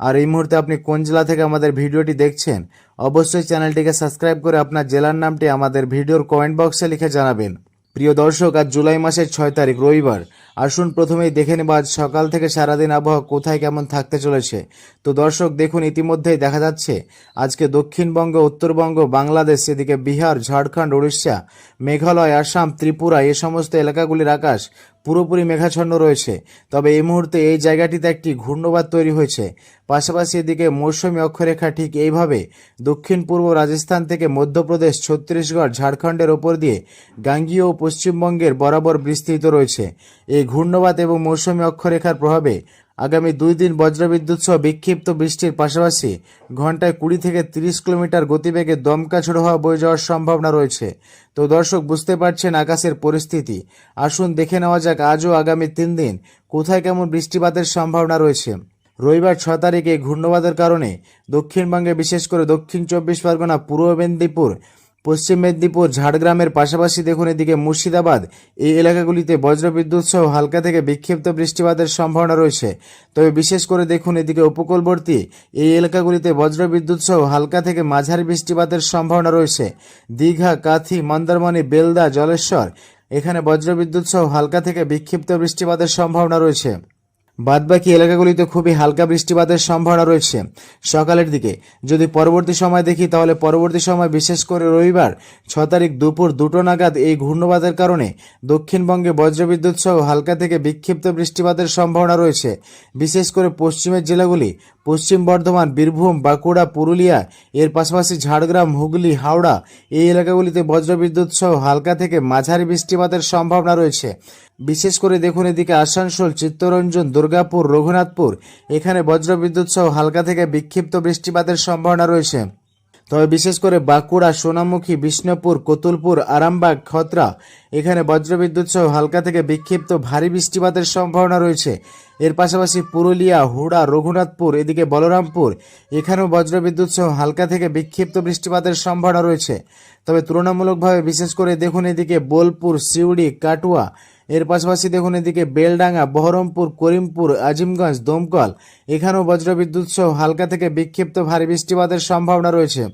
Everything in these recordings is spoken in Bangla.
আর এই মুহূর্তে আপনি কোন জেলা থেকে আমাদের ভিডিওটি দেখছেন, অবশ্যই চ্যানেলটিকে সাবস্ক্রাইব করে আপনার জেলার নামটি আমাদের ভিডিওর কমেন্ট বক্সে লিখে জানাবেন। প্রিয় দর্শক, আজ জুলাই মাসের ছয় তারিখ, রবিবার। আসুন প্রথমেই দেখে নেব আজ সকাল থেকে সারাদিন আবহাওয়া কোথায় কেমন থাকতে চলেছে। তো দর্শক, দেখুন ইতিমধ্যেই দেখা যাচ্ছে, আজকে দক্ষিণবঙ্গ, উত্তরবঙ্গ, বাংলাদেশ, এদিকে বিহার, ঝাড়খণ্ড, উড়িষ্যা, মেঘালয়, আসাম, ত্রিপুরা, এ সমস্ত এলাকাগুলির আকাশ পুরোপুরি মেঘাচ্ছন্ন রয়েছে। তবে এই মুহূর্তে এই জায়গাটিতে একটি ঘূর্ণবাদ তৈরি হয়েছে। পাশাপাশি এদিকে মৌসুমী অক্ষরেখা ঠিক এইভাবে দক্ষিণ পূর্ব রাজস্থান থেকে মধ্যপ্রদেশ, ছত্তিশগড়, ঝাড়খণ্ডের ওপর দিয়ে গাঙ্গীয় ও পশ্চিমবঙ্গের বরাবর বিস্তৃত রয়েছে। এই ঘূর্ণবাদ এবং মৌসুমী অক্ষরেখার প্রভাবে আগামী দুই দিন বজ্রবিদ্যুৎ সহ বিক্ষিপ্ত বৃষ্টির পাশাপাশি ঘন্টায় কুড়ি থেকে তিরিশ কিলোমিটার গতিবেগে দমকা ঝোড়ো হওয়া বয়ে যাওয়ার সম্ভাবনা রয়েছে। তো দর্শক, বুঝতে পারছেন আকাশের পরিস্থিতি। আসুন দেখে নেওয়া যাক আজও আগামী তিন দিন কোথায় কেমন বৃষ্টিপাতের সম্ভাবনা রয়েছে। রবিবার ছ তারিখে ঘূর্ণবাদের কারণে দক্ষিণবঙ্গে বিশেষ করে দক্ষিণ চব্বিশ পরগনা, পূর্ব মেদিনীপুর পশ্চিম মেদিনীপুর, ঝাড়গ্রামের পাশাপাশি দেখুন এদিকে মুর্শিদাবাদ। এই এলাকাগুলিতে বজ্রবিদ্যুৎ সহ হালকা থেকে বিক্ষিপ্ত বৃষ্টিপাতের সম্ভাবনা রয়েছে। তবে বিশেষ করে দেখুন এদিকে উপকূলবর্তী, এই এলাকাগুলিতে বজ্রবিদ্যুৎ সহ হালকা থেকে মাঝারি বৃষ্টিপাতের সম্ভাবনা রয়েছে। দীঘা, কাথি, মন্দারমণি, বেলদা, জলেশ্বর, এখানে বজ্রবিদ্যুৎ সহ হালকা থেকে বিক্ষিপ্ত বৃষ্টিপাতের সম্ভাবনা রয়েছে। বাদবাকি এলাকাগুলিতে খুবই হালকা বৃষ্টিপাতের সম্ভাবনা রয়েছে। সকালের দিকে যদি পরবর্তী সময় দেখি, তাহলে পরবর্তী সময় বিশেষ করে রবিবার, ছ তারিখ দুপুর দুটো নাগাদ এই ঘূর্ণবাদের কারণে দক্ষিণবঙ্গে বজ্রবিদ্যুৎ সহ হালকা থেকে বিক্ষিপ্ত বৃষ্টিপাতের সম্ভাবনা রয়েছে। বিশেষ করে পশ্চিমের জেলাগুলি পশ্চিম বর্ধমান, বীরভূম, বাঁকুড়া, পুরুলিয়া, এর পাশাপাশি ঝাড়গ্রাম, হুগলি, হাওড়া এই এলাকাগুলিতে বজ্রবিদ্যুৎ সহ হালকা থেকে মাঝারি বৃষ্টিপাতের সম্ভাবনা রয়েছে। বিশেষ করে দেখুন এদিকে আসানসোল, চিত্তরঞ্জন, দুর্গাপুর, রঘুনাথপুর, এখানে বজ্রবিদ্যুৎ সহ হালকা থেকে বিক্ষিপ্ত বৃষ্টিপাতের সম্ভাবনা রয়েছে। তবে বিশেষ করে বাঁকুড়া, সোনামুখী, বিষ্ণুপুর, কতুলপুর, আরামবাগ, খতরা, এখানে বজ্রবিদ্যুৎ সহ হালকা থেকে বিক্ষিপ্ত ভারী বৃষ্টিপাতের সম্ভাবনা রয়েছে। এর পাশাপাশি পুরুলিয়া, হুড়া, রঘুনাথপুর, এদিকে বলরামপুর, এখানেও বজ্রবিদ্যুৎ সহ হালকা থেকে বিক্ষিপ্ত বৃষ্টিপাতের সম্ভাবনা রয়েছে। তবে তুলনামূলকভাবে বিশেষ করে দেখুন এদিকে বোলপুর, সিউড়ি, কাটুয়া, এর পাশাপাশি দেখুন এদিকে বেলডাঙ্গা, বহরমপুর, করিমপুর, আজিমগঞ্জ, দমকল, এখানেও বজ্রবিদ্যুৎ সহ হালকা থেকে বিক্ষিপ্ত ভারী বৃষ্টিপাতের সম্ভাবনা রয়েছে।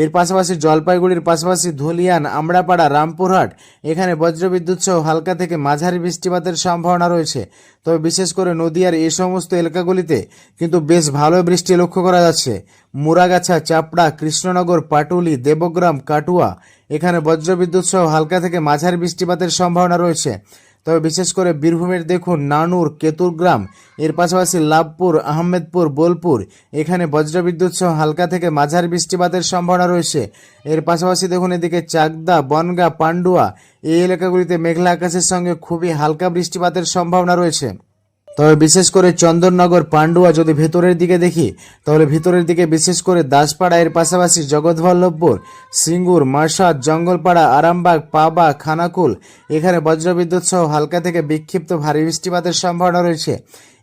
এর পাশাপাশি জলপাইগুড়ির পাশাপাশি ধুলিয়ান, আমড়াপাড়া, রামপুরহাট, এখানে বজ্রবিদ্যুৎ সহ হালকা থেকে মাঝারি বৃষ্টিপাতের সম্ভাবনা রয়েছে। তবে বিশেষ করে নদিয়ার এই সমস্ত এলাকাগুলিতে কিন্তু বেশ ভালো বৃষ্টি লক্ষ্য করা যাচ্ছে। মুরাগাছা, চাপড়া, কৃষ্ণনগর, পাটুলি, দেবগ্রাম, কাটুয়া, এখানে বজ্রবিদ্যুৎ সহ হালকা থেকে মাঝারি বৃষ্টিপাতের সম্ভাবনা রয়েছে। তবে বিশেষ করে বীরভূমের দেখুন নানুর, কেতুরগ্রাম, এর পাশাপাশি লাভপুর, আহমেদপুর, বোলপুর। এখানে বজ্রবিদ্যুৎ সহ হালকা থেকে মাঝারি বৃষ্টিপাতের সম্ভাবনা রয়েছে। এর পাশাপাশি দেখুন এদিকে চাকদা, বনগা, পান্ডুয়া, এই এলাকাগুলিতে মেঘলা আকাশের সঙ্গে খুবই হালকা বৃষ্টিপাতের সম্ভাবনা রয়েছে। তবে বিশেষ করে চন্দননগর পান্ডুয়া যদি ভেতরের দিকে দেখি, তাহলে ভিতরের দিকে বিশেষ করে দাসপাড়া এর পাশাপাশি জগৎবল্লভপুর, সিঙ্গুর মার্শাদ জঙ্গলপাড়া, আরামবাগ, পাবা, খানাকুল, এখানে বজ্রবিদ্যুৎ সহ হালকা থেকে বিক্ষিপ্ত ভারী বৃষ্টিপাতের সম্ভাবনা রয়েছে।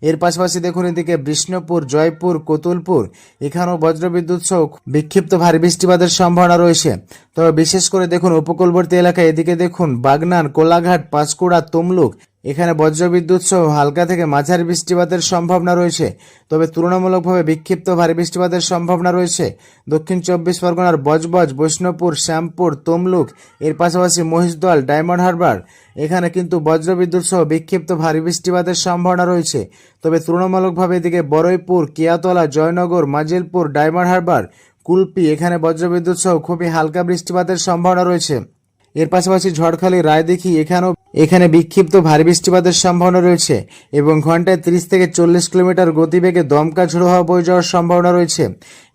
এর পাশাপাশি দেখুন এদিকে বিষ্ণুপুর, জয়পুর, কতুলপুর, এখানেও বজ্রবিদ্যুৎ সহ বিক্ষিপ্ত ভারী বৃষ্টিপাতের সম্ভাবনা রয়েছে। তবে বিশেষ করে দেখুন উপকূলবর্তী এলাকায় এদিকে দেখুন বাগনান, কোলাঘাট, পাঁশকুড়া, তমলুক এখানে বজ্রবিদ্যুৎ সহ হালকা থেকে মাঝারি বৃষ্টিপাতের সম্ভাবনা রয়েছে। তবে তুলনামূলকভাবে বিক্ষিপ্ত ভারী বৃষ্টিপাতের সম্ভাবনা রয়েছে। দক্ষিণ চব্বিশ পরগনার বজবজ, বৈষ্ণবপুর, শ্যামপুর, তমলুক, এর পাশাপাশি মহিষদল ডায়মন্ড হারবার, এখানে কিন্তু বজ্রবিদ্যুৎ সহ বিক্ষিপ্ত ভারী বৃষ্টিপাতের সম্ভাবনা রয়েছে। তবে তুলনামূলকভাবে এদিকে বড়ইপুর কিয়াতলা, জয়নগর, মাজিলপুর, ডায়মন্ড হারবার, কুলপি, এখানে বজ্রবিদ্যুৎ সহ খুবই হালকা বৃষ্টিপাতের সম্ভাবনা রয়েছে। এর পাশাপাশি ঝড়খালি, রায়দিঘি, এখানেও এখানে বিক্ষিপ্ত ভারী বৃষ্টিপাতের সম্ভাবনা রয়েছে এবং ঘন্টায় তিরিশ থেকে চল্লিশ কিলোমিটার গতিবেগে দমকা ঝোড়ো হওয়া বয়ে যাওয়ার সম্ভাবনা রয়েছে।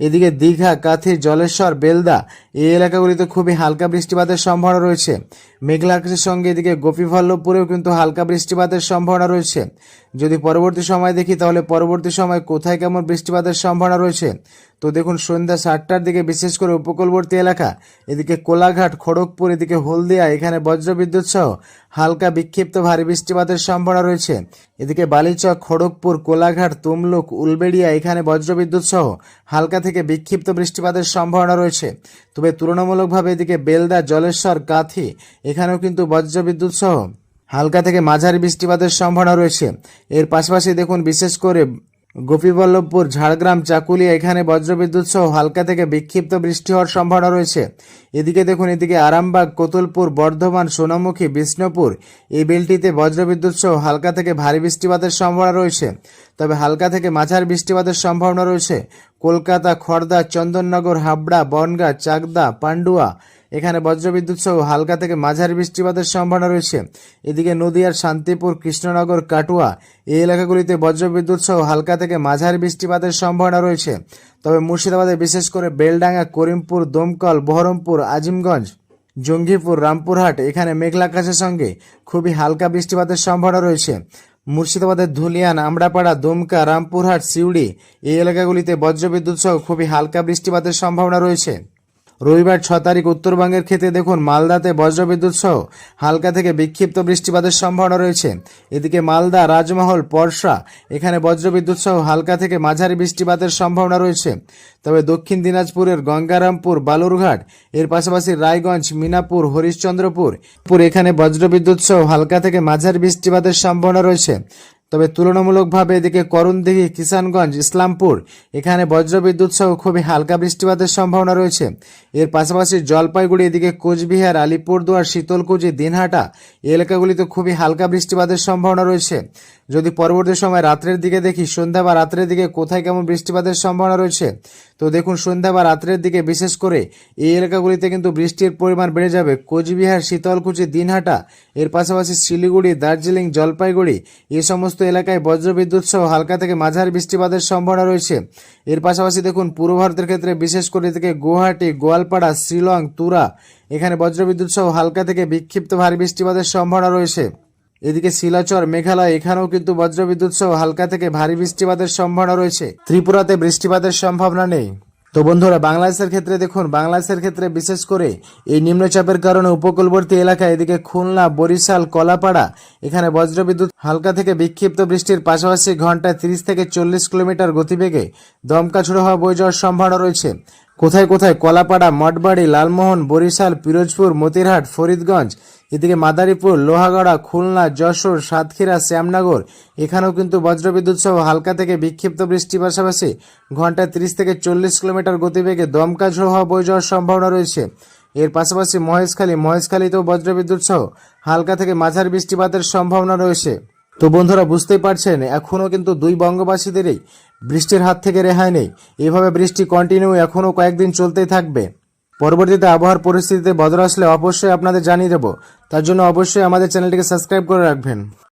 এদিকে দীঘা কাথি জলেশ্বর, বেলদা এই এলাকাগুলিতে খুবই হালকা বৃষ্টিপাতের সম্ভাবনা রয়েছে। মেঘলা আকাশের সঙ্গে এদিকে গোপীভল্লভপুরেও কিন্তু হালকা বৃষ্টিপাতের সম্ভাবনা রয়েছে। যদি পরবর্তী সময় দেখি তাহলে পরবর্তী সময় কোথায় কেমন বৃষ্টিপাতের সম্ভাবনা রয়েছে? তো দেখুন, সন্ধ্যা সাতটার দিকে বিশেষ করে উপকূলবর্তী এলাকা, এদিকে কোলাঘাট, খড়গপুর, এদিকে হলদিয়া, এখানে বজ্রবিদ্যুৎ সহ হালকা বিক্ষিপ্ত ভারী বৃষ্টিপাতের সম্ভাবনা রয়েছে। এদিকে বালিচক, খড়গপুর, কোলাঘাট, তুমলুক, উলবেড়িয়া, এখানে বজ্রবিদ্যুৎ সহ হালকা থেকে বিক্ষিপ্ত বৃষ্টিপাতের সম্ভাবনা রয়েছে। তবে তুলনামূলকভাবে এদিকে বেলদা, জলেশ্বর, কাথি, এখানেও কিন্তু বজ্রবিদ্যুৎ সহ হালকা থেকে মাঝারি বৃষ্টিপাতের সম্ভাবনা রয়েছে। এর পাশাপাশি দেখুন, বিশেষ করে গোপীবল্লভপুর, ঝাড়গ্রাম, চাকুলিয়া, এখানে বজ্রবিদ্যুৎ সহ হালকা থেকে বিক্ষিপ্ত বৃষ্টি হওয়ার সম্ভাবনা রয়েছে। এদিকে দেখুন, এদিকে আরামবাগ, কোতুলপুর, বর্ধমান, সোনামুখী, বিষ্ণুপুর, এই বিলটিতে বজ্রবিদ্যুৎ সহ হালকা থেকে ভারী বৃষ্টিপাতের সম্ভাবনা রয়েছে। তবে হালকা থেকে মাঝার বৃষ্টিপাতের সম্ভাবনা রয়েছে। কলকাতা খড়দা চন্দননগর, হাবড়া, বনগাঁ, চাকদা, পান্ডুয়া এখানে বজ্রবিদ্যুৎ সহ হালকা থেকে মাঝারি বৃষ্টিপাতের সম্ভাবনা রয়েছে। এদিকে নদিয়ার শান্তিপুর, কৃষ্ণনগর, কাটুয়া এই এলাকাগুলিতে বজ্রবিদ্যুৎ সহ হালকা থেকে মাঝারি বৃষ্টিপাতের সম্ভাবনা রয়েছে। তবে মুর্শিদাবাদে বিশেষ করে বেলডাঙ্গা, করিমপুর, দমকল, বহরমপুর, আজিমগঞ্জ, জঙ্গিপুর, রামপুরহাট এখানে মেঘলা আকাশের সঙ্গে খুবই হালকা বৃষ্টিপাতের সম্ভাবনা রয়েছে। মুর্শিদাবাদের ধুলিয়ান, আমড়াপাড়া, দুমকা, রামপুরহাট, সিউড়ি এই এলাকাগুলিতে বজ্রবিদ্যুৎ সহ খুবই হালকা বৃষ্টিপাতের সম্ভাবনা রয়েছে। রবিবার ছ তারিখ উত্তরবঙ্গের ক্ষেত্রে দেখুন মালদাতে বজ্রবিদ্যুৎ সহ হালকা থেকে বিক্ষিপ্ত বৃষ্টিপাতের সম্ভাবনা রয়েছে। এদিকে মালদা, রাজমহল পরশা এখানে বজ্রবিদ্যুৎ সহ হালকা থেকে মাঝারি বৃষ্টিপাতের সম্ভাবনা রয়েছে। তবে দক্ষিণ দিনাজপুরের গঙ্গারামপুর, বালুরঘাট, এর পাশাপাশি রায়গঞ্জ, মিনাপুর, হরিশ্চন্দ্রপুর এখানে বজ্রবিদ্যুৎ সহ হালকা থেকে মাঝারি বৃষ্টিপাতের সম্ভাবনা রয়েছে। তবে তুলনামূলকভাবে এদিকে করণদিঘি, কিষানগঞ্জ, ইসলামপুর, এখানে বজ্রবিদ্যুৎ সহ খুবই হালকা বৃষ্টিপাতের সম্ভাবনা রয়েছে। এর পাশাপাশি জলপাইগুড়ি, এদিকে কোচবিহার, আলিপুরদুয়ার, শীতলকুচি, দিনহাটা এলাকাগুলিতে খুবই হালকা বৃষ্টিপাতের সম্ভাবনা রয়েছে। যদি পরবর্তী সময় রাত্রের দিকে দেখি, সন্ধ্যা বা রাত্রের দিকে কোথায় কেমন বৃষ্টিপাতের সম্ভাবনা রয়েছে, তো দেখুন সন্ধ্যা বা রাত্রের দিকে বিশেষ করে এই এলাকাগুলিতে কিন্তু বৃষ্টির পরিমাণ বেড়ে যাবে। কোচবিহার, শীতলকুচি, দিনহাটা, এর পাশাপাশি শিলিগুড়ি, দার্জিলিং, জলপাইগুড়ি এই সমস্ত এলাকায় বজ্রবিদ্যুৎ সহ হালকা থেকে মাঝারি বৃষ্টিপাতের সম্ভাবনা রয়েছে। এর পাশাপাশি দেখুন, পূর্ব ভারতের ক্ষেত্রে বিশেষ করে থেকে গুয়াহাটি, গোয়ালপাড়া, শিলং, তুরা, এখানে বজ্রবিদ্যুৎ সহ হালকা থেকে বিক্ষিপ্ত ভারী বৃষ্টিপাতের সম্ভাবনা রয়েছে। এদিকে শিলাচর, মেঘালয়, এখানেও কিন্তু বজ্রবিদ্যুৎ সহ হালকা থেকে ভারী বৃষ্টিপাতের সম্ভাবনা রয়েছে। ত্রিপুরাতে বৃষ্টিপাতের সম্ভাবনা নেই। তো বন্ধুরা, বাংলাদেশের ক্ষেত্রে দেখুন, বাংলাদেশের ক্ষেত্রে বিশেষ করে এই নিম্নচাপের কারণে উপকূলবর্তী এলাকায় এদিকে খুলনা, বরিশাল, কলাপাড়া, এখানে বজ্রবিদ্যুৎ হালকা থেকে বিক্ষিপ্ত বৃষ্টির পাশাপাশি ঘন্টায় তিরিশ থেকে চল্লিশ কিলোমিটার গতিবেগে দমকা ছুড়ো হওয়া বয়ে যাওয়ার সম্ভাবনা রয়েছে। কোথায় কোথায় কলাপাড়া, মঠবাড়ি, লালমোহন, বরিশাল, পিরোজপুর, মতিরহাট, ফরিদগঞ্জ এদিকে মাদারীপুর, লোহাগড়া, খুলনা, যশোর, সাতক্ষীরা, শ্যামনগর, এখানেও কিন্তু বজ্রবিদ্যুৎ সহ হালকা থেকে বিক্ষিপ্ত বৃষ্টির পাশাপাশি ঘন্টায় তিরিশ থেকে চল্লিশ কিলোমিটার গতিবেগে দমকা ঝোড়ো হওয়া বয়ে যাওয়ার সম্ভাবনা রয়েছে। এর পাশাপাশি মহেশখালী, মহেশখালীতেও বজ্রবিদ্যুৎ সহ হালকা থেকে মাঝারি বৃষ্টিপাতের সম্ভাবনা রয়েছে। তো বন্ধুরা, বুঝতেই পারছেন, এখনও কিন্তু দুই বঙ্গবাসীদেরই বৃষ্টির হাত থেকে রেহাই নেই। এভাবে বৃষ্টি কন্টিনিউ এখনও কয়েকদিন চলতেই থাকবে। পরবর্তীতে আবহাওয়ার পরিস্থিতিতে বদল আসলে অবশ্যই আপনাদের জানিয়ে দেব। তার জন্য অবশ্যই আমাদের চ্যানেলটিকে সাবস্ক্রাইব করে রাখবেন।